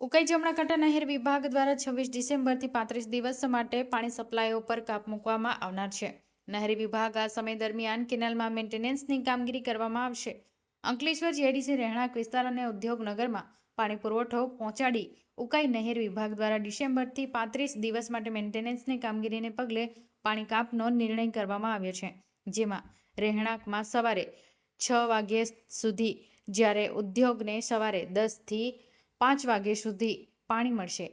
ઉકાઈ જમણાકાંઠા નહેર વિભાગ દ્વારા છવ્વીસ ડિસેમ્બરથી પાંત્રીસ દિવસ માટે પાણી સપ્લાય ઉપર કાપ મૂકવામાં આવનાર છે. નહેરી વિભાગ આ સમય દરમિયાન કેનાલમાં મેન્ટેનન્સની કામગીરી કરવામાં આવશે. અંકલેશ્વર જેડીસી રહેણાંક વિસ્તાર અને ઉદ્યોગનગરમાં પાણી પુરવઠો પહોંચાડી ઉકાઈ નહેર વિભાગ દ્વારા ડિસેમ્બરથી પાંત્રીસ દિવસ માટે મેન્ટેનન્સની કામગીરીને પગલે પાણી કાપનો નિર્ણય કરવામાં આવ્યો છે. જેમાં રહેણાંકમાં સવારે છ વાગ્યે સુધી જ્યારે ઉદ્યોગને સવારે દસથી પાંચ વાગ્યા સુધી પાણી મળશે.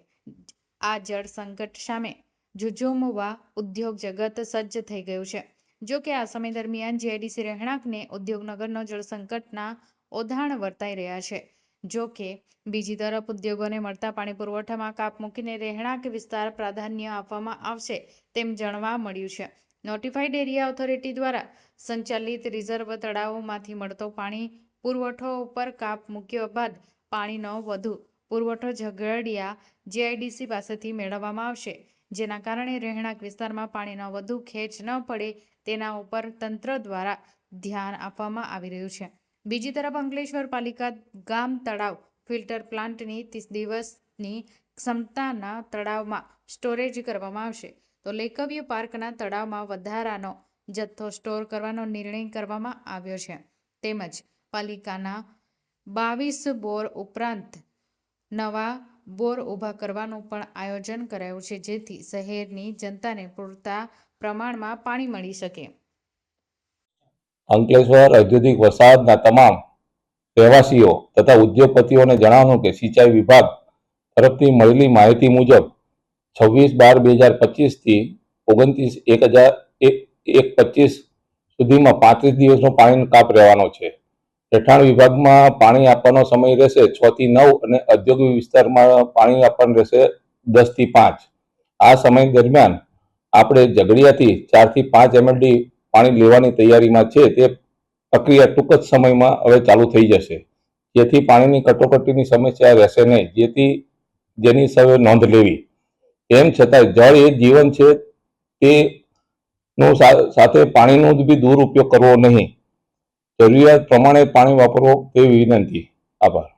આ જળ સંકટ સામે ઝઝૂમવા ઉદ્યોગ જગત સજ્જ થઈ ગયું છે. જો કે આ સમય દરમિયાન જીઆઈડીસી રહેણાંકને ઉદ્યોગનગરનો જળ સંકટના ઓધાણ વર્તાઈ રહ્યા છે. જો કે બીજી તરફ ઉદ્યોગોને મળતા પાણી પુરવઠામાં કાપ મૂકીને રહેણાંક વિસ્તાર પ્રાધાન્ય આપવામાં આવશે તેમ જાણવા મળ્યું છે. નોટિફાઈડ એરિયા ઓથોરિટી દ્વારા સંચાલિત રિઝર્વ તળાવોમાંથી મળતો પાણી પુરવઠો ઉપર કાપ મૂક્યો બાદ પાણીનો વધુ પુરવઠો ઝઘડિયા જીઆઈડીસી પાસેથી મેળવવામાં આવશે. જેના કારણે રહેણાંક વિસ્તારમાં પાણીનો વધુ ખેંચ ન પડે તેના ઉપર તંત્ર દ્વારા ધ્યાન આપવામાં આવી રહ્યું છે. બીજી તરફ અંકલેશ્વર પાલિકા ગામ તળાવ ફિલ્ટર પ્લાન્ટની ત્રીસ દિવસની ક્ષમતાના તળાવમાં સ્ટોરેજ કરવામાં આવશે. તો લેકવ્યુ પાર્કના તળાવમાં વધારાનો જથ્થો સ્ટોર કરવાનો નિર્ણય કરવામાં આવ્યો છે. તેમજ પાલિકાના બાવીસ બોર ઉપરાંત નવા બોર ઊભા કરવાનું પણ આયોજન કરાયું છે, જેથી શહેરની જનતાને પૂરતા પ્રમાણમાં પાણી મળી શકે. અંકલેશ્વર ઔદ્યોગિક વસાહતના તમામ રહેવાસીઓ તથા ઉદ્યોગપતિઓને જણાવવાનું કે સિંચાઈ વિભાગ તરફથી મળેલી માહિતી મુજબ છવ્વીસ બાર બે હજાર પચીસથી ઓગણત્રીસ એક હજાર એક પચીસ સુધીમાં પાંત્રીસ દિવસનો પાણીનો કાપ રહેવાનો છે. રહેઠાણ વિભાગમાં પાણી આપવાનો સમય રહેશે છ થી નવ અને ઔદ્યોગિક વિસ્તારમાં પાણી આપવાનું રહેશે દસથી પાંચ. આ સમય દરમિયાન આપણે ઝઘડિયાથી ચારથી પાંચ એમએલડી પાણી લેવાની તૈયારીમાં છે તે પ્રક્રિયા ટૂંક જ સમયમાં હવે ચાલુ થઈ જશે. જેથી પાણીની કટોકટીની સમસ્યા રહેશે નહીં. જેથી જેની સૌએ નોંધ લેવી. તેમ છતાં જળ એ જીવન છે તે નું સાથે પાણીનો જ બી દુરુપયોગ કરવો નહીં. જરૂરિયાત પ્રમાણે પાણી વાપરવો તેવી વિનંતી? આભાર.